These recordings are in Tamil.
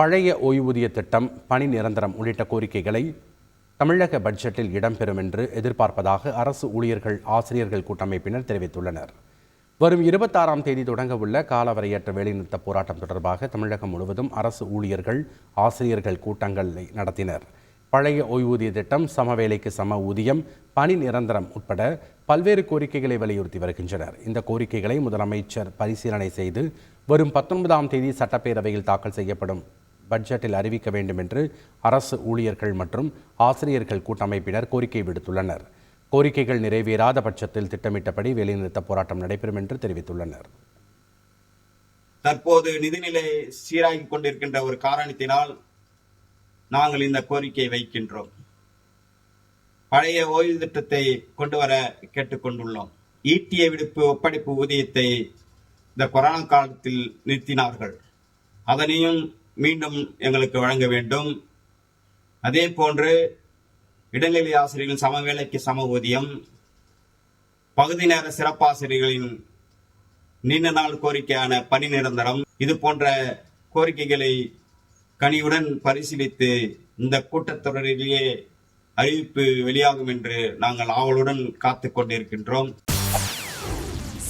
பழைய ஓய்வூதிய திட்டம் பணி நிரந்தரம் உள்ளிட்ட கோரிக்கைகளை தமிழக பட்ஜெட்டில் இடம்பெறும் என்று எதிர்பார்ப்பதாக அரசு ஊழியர்கள் ஆசிரியர்கள் கூட்டமைப்பினர் தெரிவித்துள்ளனர். வரும் இருபத்தாறாம் தேதி தொடங்கவுள்ள காலவரையற்ற வேலைநிறுத்த போராட்டம் தொடர்பாக தமிழகம் முழுவதும் அரசு ஊழியர்கள் ஆசிரியர்கள் கூட்டங்களை நடத்தினர். பழைய ஓய்வூதிய திட்டம் சமவேலைக்கு சம ஊதியம் பணி நிரந்தரம் உட்பட பல்வேறு கோரிக்கைகளை வலியுறுத்தி வருகின்றனர். இந்த கோரிக்கைகளை முதலமைச்சர் பரிசீலனை செய்து வரும் பத்தொன்பதாம் தேதி சட்டப்பேரவையில் தாக்கல் செய்யப்படும். பட்ஜெட்டில் அறிவிக்க வேண்டும் என்று அரசு ஊழியர்கள் மற்றும் ஆசிரியர்கள் கூட்டமைப்பினர் கோரிக்கை விடுத்துள்ளனர். கோரிக்கைகள் நிறைவேறாத பட்சத்தில் திட்டமிட்டபடி வேலைநிறுத்த போராட்டம் நடைபெறும் என்று தெரிவித்துள்ளனர். தற்போது நிதிநிலை சீராகிக் கொண்டிருக்கின்ற ஒரு காரணத்தினால் நாங்கள் இந்த கோரிக்கையை வைக்கின்றோம். பழைய ஓய்வு திட்டத்தை கொண்டு வர கேட்டுக்கொண்டுள்ளோம் ஈட்டிய விடுப்பு ஒப்படைப்பு ஊதியத்தை இந்த கொரோனா காலத்தில் நிறுத்தினார்கள். அதனையும் மீண்டும் எங்களுக்கு வழங்க வேண்டும். அதே போன்று இடைநிலை ஆசிரியர்கள் சம வேலைக்கு சம ஊதியம் பகுதி நேர சிறப்பாசிரியர்களின் நீண்ட நாள் கோரிக்கையான பணி நிரந்தரம் இது போன்ற கோரிக்கைகளை கனியுடன் பரிசீலித்து இந்த கூட்டத்தொடரிலேயே அறிவிப்பு வெளியாகும் என்று நாங்கள் ஆவலுடன் காத்துக் கொண்டிருக்கின்றோம்.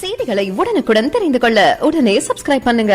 செய்திகளை உடனுக்குடன் தெரிந்து கொள்ள உடனே சப்ஸ்கிரைப் பண்ணுங்க.